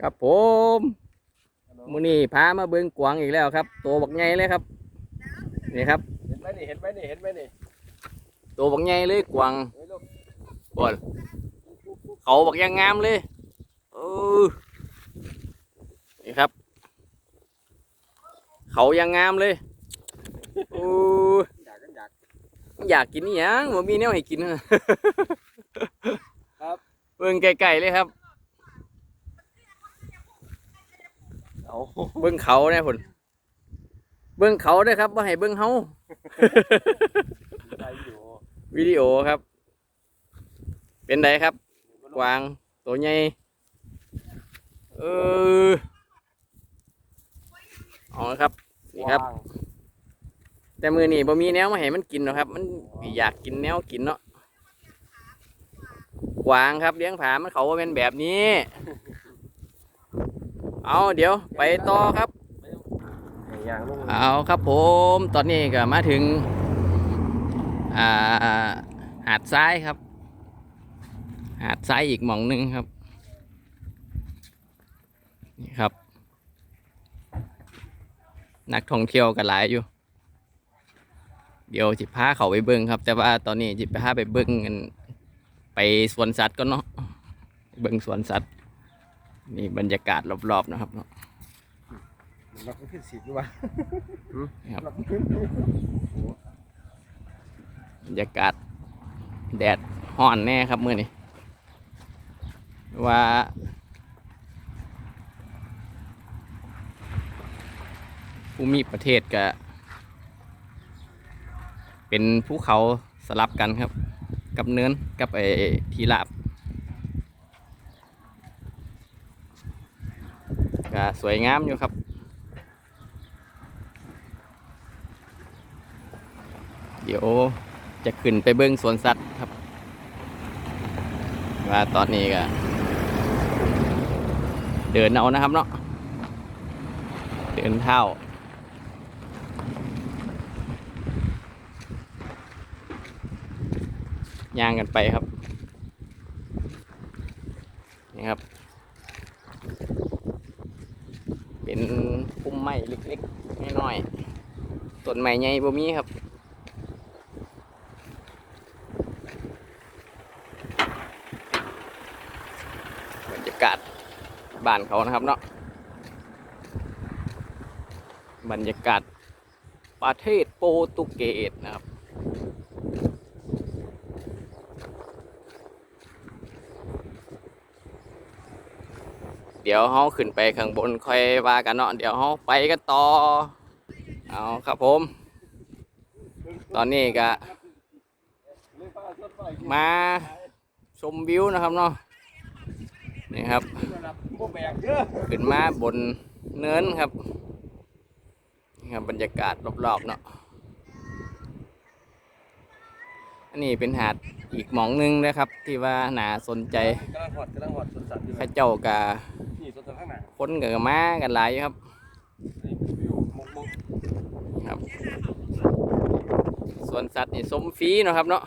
ครับผมมื้อนี้พามาเบิ่งกวางอีกแล้วครับตัวบักใหญ่เลยครับนี่ครับเห็นไหมนี่เห็นไหมนี่เห็นไหมนี่ตัวบักใหญ่เลยกวางเฮ้ยลูกบอนเขาบักอยังงามเลยเออนี่ครับ เขาอยังงามเลยโอ้อยากกันอยากอยากกินนี่ยังบ่มีแนวให้กินครับเบิ่งไกลๆเลยครับ เอาเบิ่งเขาเนี่ยผลเบิ่งเขาด้วยครับว่าให้เบิ่งเฮาใจอยู่วิดีโอครับ เป็นไดครับกวางตัวใหญ่เออเอาละครับนี่ครับวางแต่มือนี่บ่มีแนวมาให้มันกินหรอกครับ มันอยากกินแนวกินเนาะกวางครับเลี้ยงผามันเขาว่าเป็นแบบนี้ เอาเดี๋ยวไปต่อครับเอาครับผมตอนนี้ก็มาถึงอาหาดทรายครับ หาดทรายอีกหม่องหนึงครับนี่ครับ นักท่องเที่ยวกันหลายอยู่ เดี๋ยวจิพาเขาไปเบิ้งครับ แต่ว่าตอนนี้จิพาไปเบิ้งกันไปสวนสัตว์ก็เนาะเบิ้งสวนสัตว์ นี่บรรยากาศรอบๆนะครับเนาะเราก็ขึ้นสีด้วยวะครับเราก็ขึ้นบรรยากาศแดดห่อนแน่ครับมื่อนี้ว่าภูมิประเทศก็เป็นภูเขาสลับกันครับ กับเนินกับไอ้ทีราบ ก็สวยงามอยู่ครับ เดี๋ยวจะขึ้นไปเบิ้งสวนสัตว์ครับ ว่าตอนนี้ก็เดินเอานะครับเนาะเดินเท้าย่างกันไปครับนี่ครับ เป็นพุ่มไม้เล็กๆน้อยๆต้นไม้ใหญ่บ่มีครับบรรยากาศบ้านเขานะครับเนาะบรรยากาศประเทศโปรตุเกสนะครับ เดี๋ยวเขาขึ้นไปข้างบนค่อยว่ากันเนาะเดี๋ยวเขาไปกันต่อเอาครับผม ตอนนี้ก็มาชมวิวนะครับเนาะนี่ครับพวกแบกเยอะขึ้นมาบนเนินครับนี่ครับบรรยากาศรอบๆเนาะอันนี้เป็นหาดอีกหมองหนึงนะครับ ที่ว่าน่าสนใจกำลังหอดกำลังหอดสวนสัตว์อยู่เข้าเจ้ากะนี่สวนสัตว์ข้างหน้า คนกับมากันหลายครับนี่วิวมงมงครับสวนสัตว์นี่ชมฟรีเนาะครับเนาะ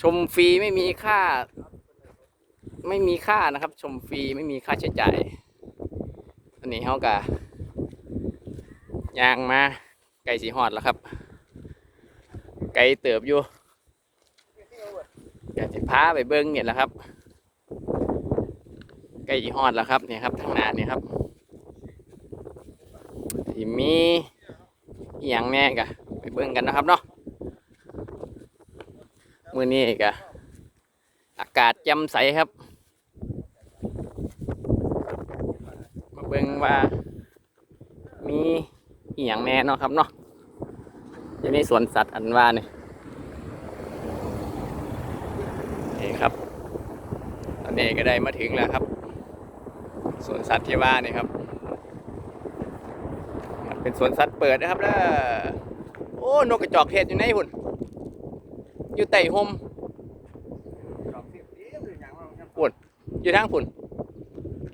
ชมฟรีไม่มีค่า ไม่มีค่านะครับ ชมฟรีไม่มีค่าใช้จ่ายอันนี้เขากะยางมาไก่สีหอดแล้วครับ ไก่เติบอยู่อยากจะพาไปเบิ้งเนี่ยแหละครับ ไก่สีหอดแล้วครับเนี่ยครับทางหน้าเนี่ยครับที่มีอย่างแน่กะไปเบิ่งกันนะครับเนาะมื้อนี้กะอากาศแจ่มใสครับ มาเบิ่งว่า มีอย่างแน่เนาะครับเนาะอยู่ในสวนสัตว์อันว่านี่นี่ครับตอนนี้ก็ได้มาถึงแล้วครับ วนสัตว์ที่ว่านี่ครับ เป็นสวนสัตว์เปิดนะครับแล้วโอ้นกกระจอกเทศอยู่ไหนหุ่น อยู่ใต้ห่มจอบเสียบเอ๊ะเป็นอย่นอยู่ทางพุ่น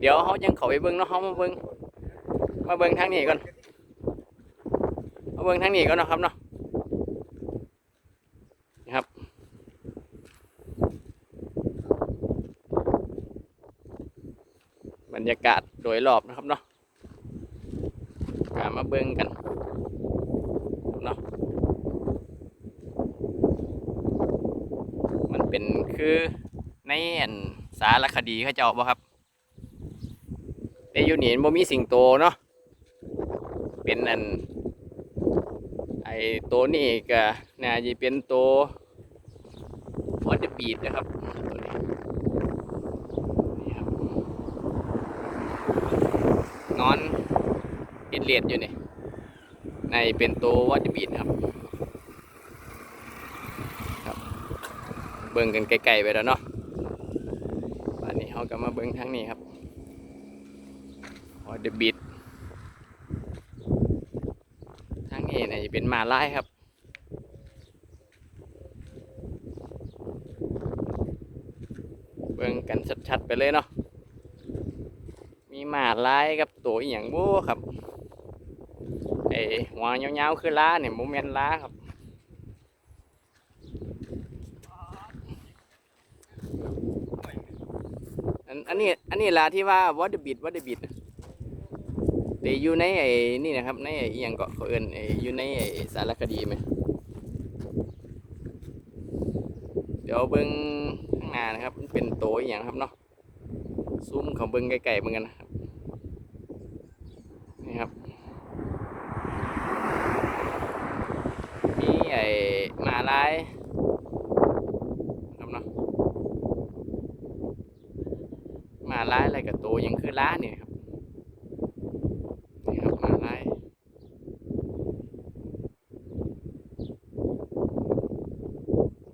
เดี๋ยวเขายังเขาไปเบิ้งเนาะเขามาเบิ้งมาเบิ้งทางนี้ก่อนมาเบิ้งทางนี้ก่อนนะครับเนาะนี่ครับ บรร ยากาศโดยรอบนะครับเนาะกามาเบิ่งกันเนาะมันเป็นคือในอันสารคดีเขาเจ้าบ่ครับแต่อยู่นี่บ่มีสิงโตเนาะเป็นอันไอ้ตัวนี้ก็น่าจะเป็นตัววอเตอร์บีดนะครับตัวนี้นี่ครับ นอนอิดเลียดอยู่นี่ในเป็นตัววอเตบีดครับครับ เบิ่งกันไกลๆไปแล้วเนาะอันนี้เขาก็มาเบิ่งทางนี้ครับวอเตบีดทางนี้นี่ยจะเป็นหมาลายครับเบิ่งกันชัดๆไปเลยเนาะ มีหมาลายกับตัวอหย่างบูครับไอหัวยาวๆคือล้าเนี่ยโมเมนล้าครับอันอันนี้อันนี้ลาที่ว่าวอดบิดวอดบิดแต่อยู่ในไอ้นี่นะครับในไอ้อหยังเกาะเขาเอินไอ้อยู่ในไอ้สารคดีไหมเดี๋ยวเบิ้งข้างหน้านะครับมันเป็นโตอหย่างครับเนาะซูมเขาเบิ้งไกลๆเหมือนกันนะครับนี่ครับมีไอ้ หมาลายครับเนาะมาลายอะไรกับโตอหยังคือล้าเนี่ยครับนี่ครับมาไล่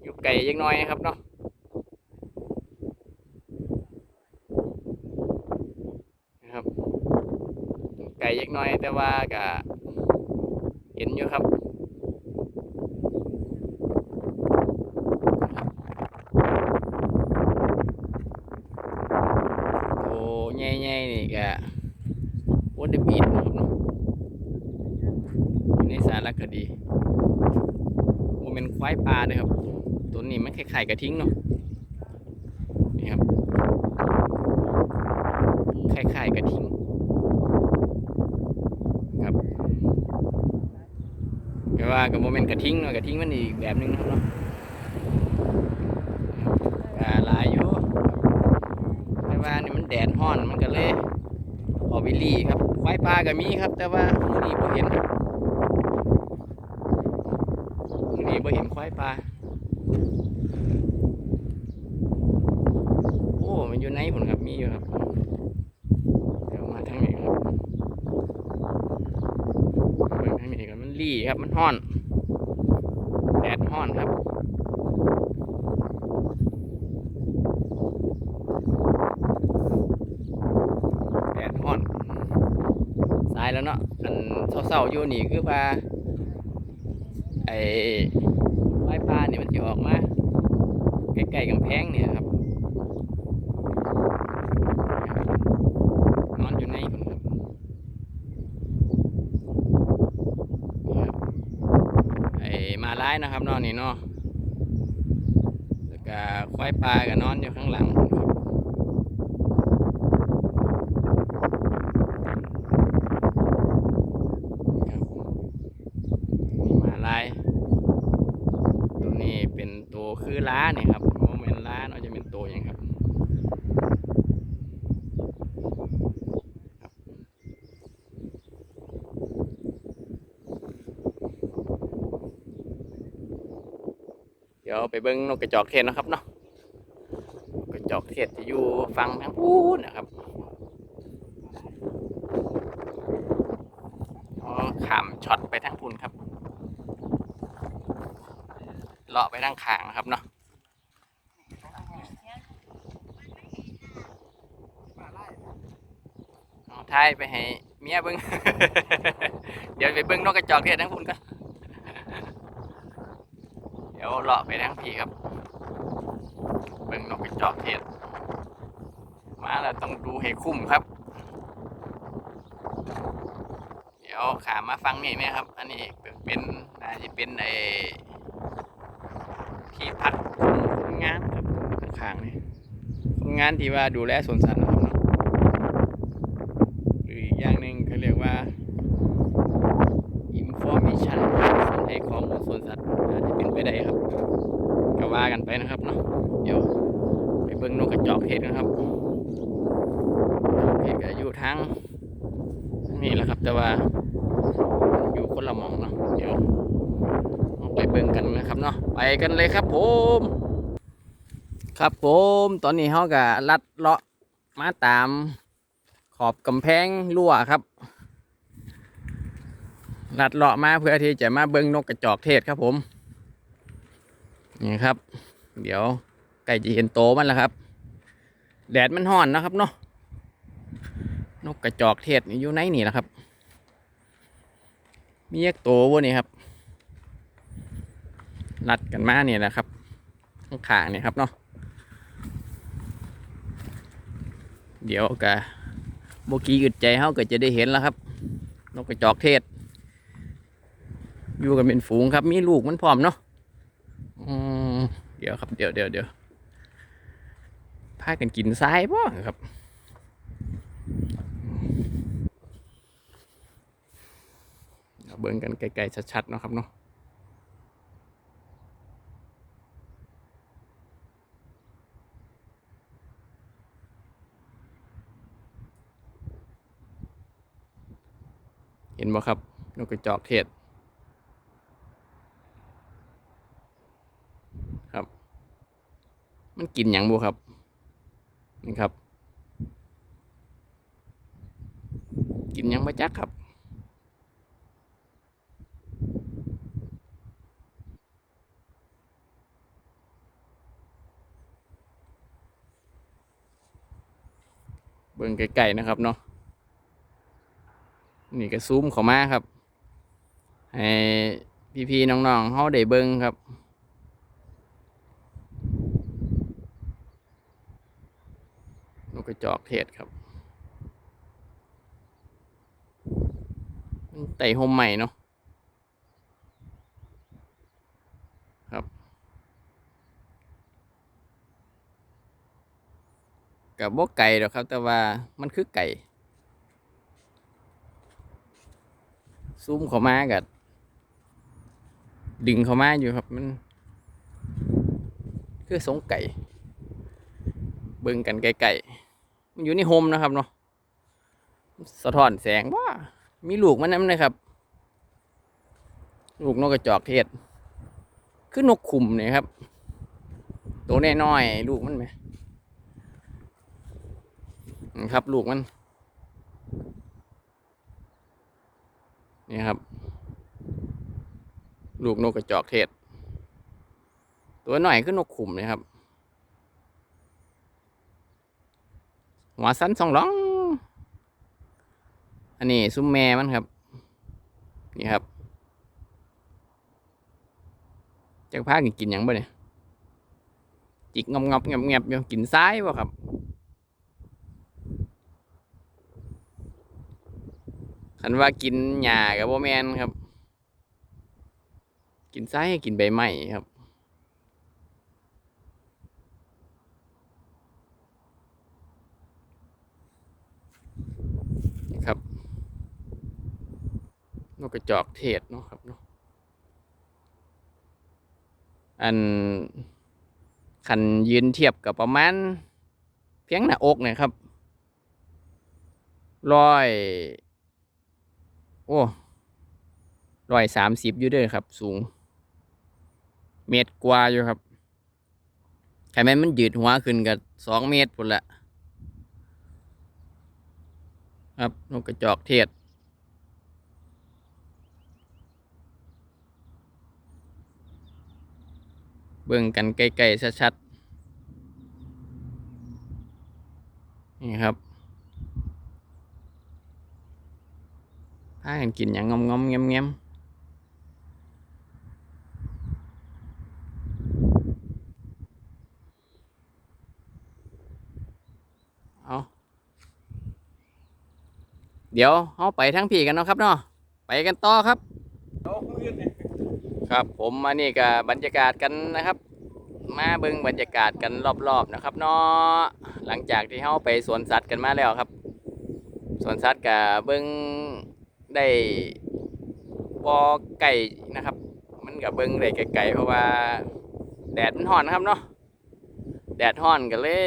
อยู่ไก่ยังน้อยครับเนาะไก่ยังน้อยแต่ว่าก็เห็นอยู่ครับโอ้ใหญ่ๆนี่ ก็วอเดบีดนะครับเนาะอยู่ในสารคดีโมเมนควายปลาเลยครับ ตัวนี้มันคล้ายๆกระทิ้งเนาะนี่ครับคล้ายๆกระทิ้งครับแต่ว่ากับโมเมนกระทิ้งเนาะกระทิ้งมันอีกแบบหนึงนะครับเนาะกาลายอยู่แต่ว่านี่มันแดดฮ้อนมันก็เลย ลี่ครับควายปลาก็มีครับ แต่ว่ามือนี้บ่เห็นมือนี้บ่เห็นควายปลาโอ้มันอยู่ในผลครับมีอยู่ครับเดี๋ยวมาทางนี้ครับเบิ่งทางนี้ครับมันลี่ครับมันฮ้อนแดดฮ้อนครับแดดฮ้อน สายแล้วเนาะอัน เศร้าอยู่นี่คือว่าไอ้ไม้ปลาเนี่ยมันจะออกมาใกล้ๆกำแพงเนี่ยครับนอนอยู่ในผมคนครับไอ้มาร้ายนะครับนอนนี่เนาะแล้วก็ควายปลาก็นอนอยู่ข้างหลังครับ ครับมีหมาลาย ตัวนี้เป็นตัวคือล้าเนี่ยครับโมเมนล้าเนาะจะเป็นตัวอย่างครับครับ เดี๋ยวไปเบิ้งนกกระจอกเทศนะครับเนาะนกกระจอกเทศจะอยู่ฟังทางพูนนะครับอขามช็อตไปทางพุ่นครับเลาะไปทางขางนะครับเนาะท้ายไปให้เมียเบิ้งเดี๋ยวไปเบิ้งนกกระจอกเทศทางพุ่นกัน ดี๋ยวเลาะไปทางพี่ครับเบิ้งนกกระจอกเทศมาแล้วต้องดูให้คุ้มครับ เดี๋ยวขามาฟังนี่นะครับ อันนี้เป็นน่าจจะเป็นไอที่พักของคนงานครับข้างนี่คนงานที่ว่าดูแลสวนสัตว์นะครับเนาะ กันไปนะครับเนาะเดี๋ยวไปเบิ่งนกกระจอกเทศกันครับกระจอกเทศก็อยู่ทางนี่แหละครับ แต่ว่าอยู่คนละมองเนาะเดี๋ยวไปเบิ่งกันนะครับเนาะไปกันเลยครับผมครับผมตอนนี้เขาก็ลัดเลาะมาตามขอบกำแพงรั้วครับลัดเลาะมาเพื่อที่จะมาเบิ้งนกกระจอกเทศครับผม นี่ครับ เดี๋ยวใกล้จะเห็นโตมันแล้วครับ แดดมันห่อนนะครับเนาะนกกระจอกเทศอยู่ไหนนี่ล่ะครับ มีเยกโตวะนี่ครับลัดกันมาเนี่ยแหละครับข้างขาเนี่ยครับเนาะเดี๋ยวกะโบกี้อึดใจเขาก็จะได้เห็นแล้วครับ นกกระจอกเทศ อยู่กันเป็นฝูงครับ มีลูกมันพร้อมเนาะ เดี๋ยวครับ เดี๋ยวเดี๋ยวเดี๋ยวพากันกินทรายป่ครับเอาเบิ่งกันไกลๆชัดๆ เนาะครับเนาะเห็นบ่ครับนกกระจอกเทศ ครับ มันกินหยังบ่ครับนี่ครับ กินหยังบ่จักครับเบิ่งไกลๆนะครับเนาะนี่ก็ซูมเข้ามาครับ ให้พี่ๆน้องๆเขาได้เบิ่งครับ กระจอกเทศครับมันไต่โฮมใหม่เนาะครับ กับบ่ไก่หรอกครับ แต่ว่ามันคือไก่ ซูมเข้ามากับดึงเข้ามาอยู่ครับมัน คือสงไก่ เบิ่งกันไกลๆ มันอยู่ในโฮมนะครับเนาะสะท้อนแสงว่ามีลูกมันนั่นเลยครับ ลูกนกกระจอกเทศคือนกขุมเนี่ยครับ ตัวน้อยๆลูกมันไหมนี่ครับ ลูกมัน นี่ครับ ลูกนกกระจอกเทศ ตัวหน่อยคือนกขุมนะครับ หัวสันสองหล้อง อันนี้ซุ้มแม่มันครับ นี่ครับจะพากินกินหยังบ่เนี่ยจิกงอบงอบเงียบอยู่กินซ้ายบ่ครับคันว่ากินหญ้ากับบ่แมนครับ กินซ้ายกินใบไม้ครับ นี่ครับ น กกระจอกเทศเนาะครับเนาะอันคันยืนเทียบกับประมาณ เพียงหน้าอกเนี่ยครับร้อยโอ้ร้อยสามสิบอยู่เด้วยครับ สูง เมตรกว่าอยู่ครับใครแม่นมันยืดหัวขึ้นกับสองเมตรพุ่นละครับนกกระจอกเทศ เบิ่งกันใกล้ๆชัดๆ นี่ครับพากันกินอย่างงอมงอมๆแงมแงมๆเอาเดี๋ยวเอาไปทั้งพี่กันเนาะครับเนาะไปกันต่อครับโอ้คุยกันเนี่ย ครับผมมานี่กับบรรยากาศกันนะครับ มาเบิ่งบรรยากาศกันรอบๆนะครับเนาะหลังจากที่เฮาไปสวนสัตว์กันมาแล้วครับสวนสัตว์กับเบิ่งได้บ่ไก่นะครับ มันกับเบิ่งได้ไกลๆเพราะว่าแดดมันฮ้อนนะครับเนาะแดดฮ้อนก็เลย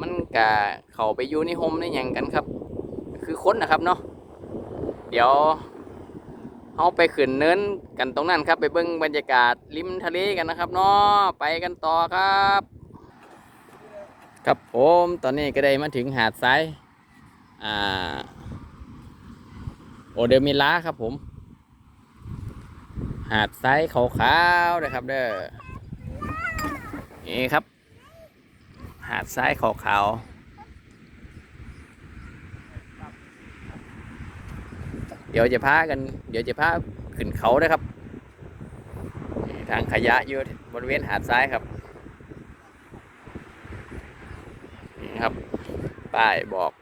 มันกะเขาไปอยู่ในโฮมในหยังกันครับ คือค้นนะครับเนาะเดี๋ยว เอาไปขึ้นเนินกันตรงนั้นครับ ไปเบิ่งบรรยากาศริมทะเลกันนะครับเนาะไปกันต่อครับ ครับผมตอนนี้ก็ได้มาถึงหาดทรายอ่าโอเดมิลาครับผม หาดทรายขาวๆนะครับ เด้อนี่ครับ หาดทรายขาวๆ เดี๋ยวจะพากัน เดี๋ยวจะพาขึ้นเขานะครับ ทางขยะอยู่บริเวณหาดทรายครับนี่ครับ ป้ายบอก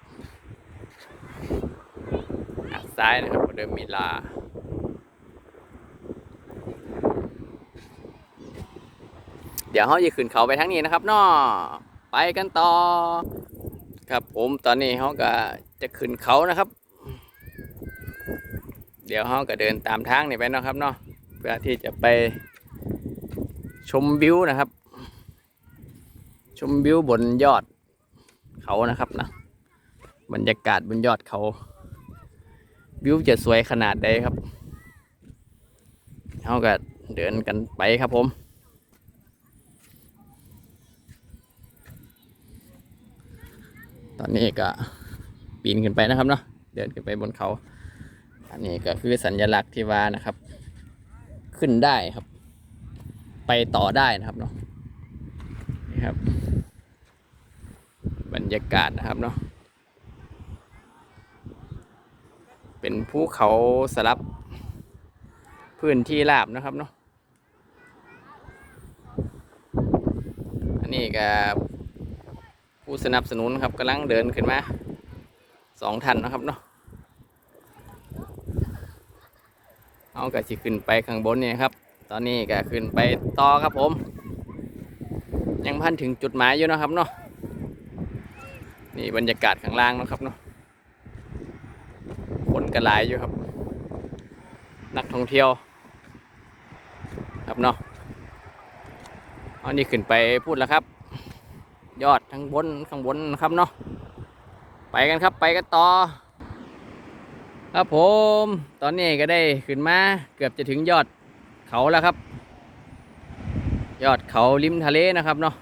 หาดทรายนะครับเดิมมิลาเดี๋ยวเขาจะขึ้นเขาไปทั้งนี้นะครับนาะไปกันต่อ ครับผมตอนนี้เขาก็จะขึ้นเขานะครับ เดี๋ยวเขาก็เดินตามทางนี่ไปเนาะครับเนาะเพื่อที่จะไปชมวิวนะครับ ชมวิวบนยอดเขานะครับนะบรรยากาศบนยอดเขา วิวจะสวยขนาดใดครับเขาก็เดินกันไปครับผมตอนนี้ก็ปีนขึ้นไปนะครับเนาะเดินขึ้นไปบนเขา อันนี้ก็คือสัญลักษณ์ที่ว่านะครับ ขึ้นได้ครับ ไปต่อได้นะครับเนาะนี่ครับ บรรยากาศนะครับเนาะเป็นภูเขาสลับพื้นที่ราบนะครับเนาะอันนี้ก็ผู้สนับสนุนครับกำลังเดินขึ้นมาสองท่านนะครับเนาะ เอากระสิขึ้นไปข้างบนเนี่ยครับ ตอนนี้ก็ขึ้นไปต่อครับผม ยังพันถึงจุดหมายอยู่นะครับเนาะนี่บรรยากาศข้างล่างนะครับเนาะคนกระหลายอยู่ครับ นักท่องเที่ยว ครับเนาะอันนี้ขึ้นไปพูดแล้วครับ ยอดข้างบนข้างบนนะครับเนาะไปกันครับไปกันต่อ ครับผมตอนนี้ก็ได้ขึ้นมาเกือบจะถึงยอดเขาแล้วครับ ยอดเขาริมทะเลนะครับเนาะ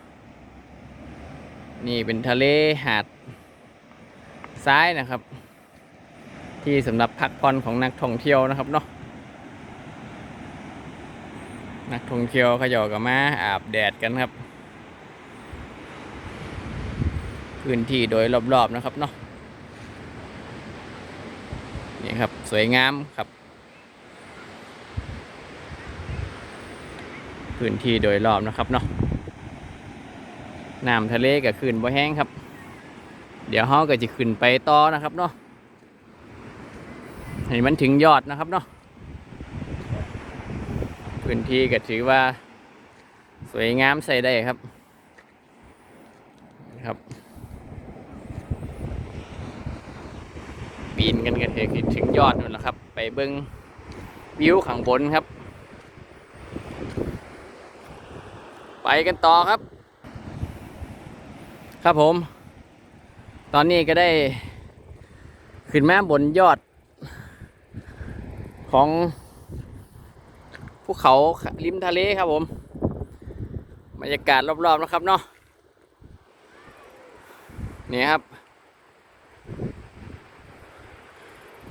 นี่เป็นทะเลหาดซ้ายนะครับ ที่สำหรับพักผ่อนของนักท่องเที่ยวนะครับเนาะนักท่องเที่ยวขยอกกันมาอาบแดดกันครับพื้นที่โดยรอบๆนะครับเนาะ นี่ครับ สวยงามครับ พื้นที่โดยรอบนะครับเนาะน้ำทะเลก็ขึ้นบ่แห้งครับ เดี๋ยวเขาก็จะขึ้นไปต่อนะครับเนาะให้มันถึงยอดนะครับเนาะพื้นที่ก็ถือว่า สวยงามใส่ได้ครับ ปีนกันกันเถอะถึงยอดนู่นแหละครับ ไปเบิ้งวิวข้างบนครับ ไปกันต่อครับ ครับผม ตอนนี้ก็ได้ ขึ้นมาบนยอด ของภูเขาริมทะเลครับผมบรรยากาศรอบๆนะครับเนาะนี่ครับ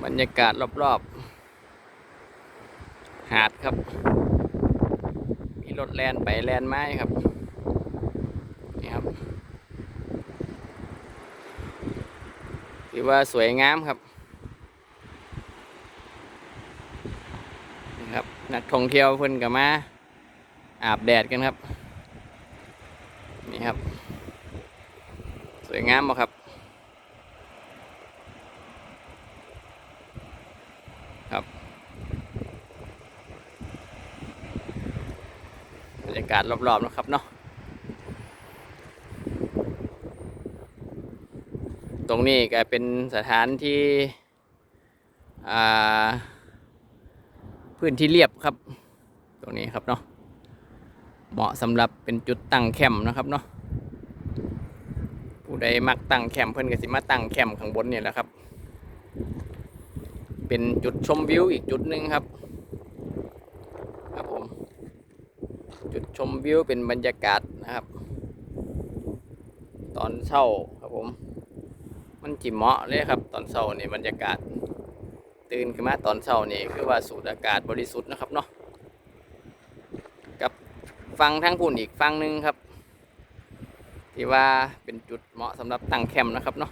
บรรยากาศรอบๆ หาดครับ มีรถแลนไปแลนไม้ครับ นี่ครับถือว่าสวยงามครับนี่ครับ นักท่องเที่ยวเพิ่นกับมา อาบแดดกันครับ นี่ครับ สวยงามบ่ครับ บรรยากาศรอบๆนะครับเนาะตรงนี้ก็เป็นสถานที่พื้นที่เรียบครับ ตรงนี้ครับเนาะเหมาะสำหรับเป็นจุดตั้งแคมป์นะครับเนาะผู้ใดมักตั้งแคมป์เพิ่อนก็สิมาตั้งแคมป์ข้างบนเนี่ยแหละครับ เป็นจุดชมวิวอีกจุดหนึ่งครับผม จุดชมวิวเป็นบรรยากาศนะครับ ตอนเช้าครับผม มันจิเหมาะเลยครับ ตอนเช้านี่บรรยากาศ ตื่นขึ้นมาตอนเช้านี่คือว่าสูดอากาศบริสุทธิ์นะครับเนาะกับฟังทั้งพุ่นอีกฟังหนึ่งครับ ที่ว่าเป็นจุดเหมาะสำหรับตั้งแคมป์นะครับเนาะ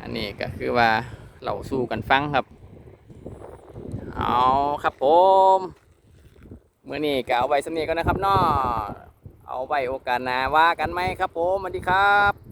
อันนี้ก็คือว่าเราสู้กันฟังครับ เอาครับผม เมื่อนี้ก็เอาไว้สำเนียก็นะครับเนาะเอาไว้โอกาสหน้าว่ากันไหมครับผมสวัสดีครับ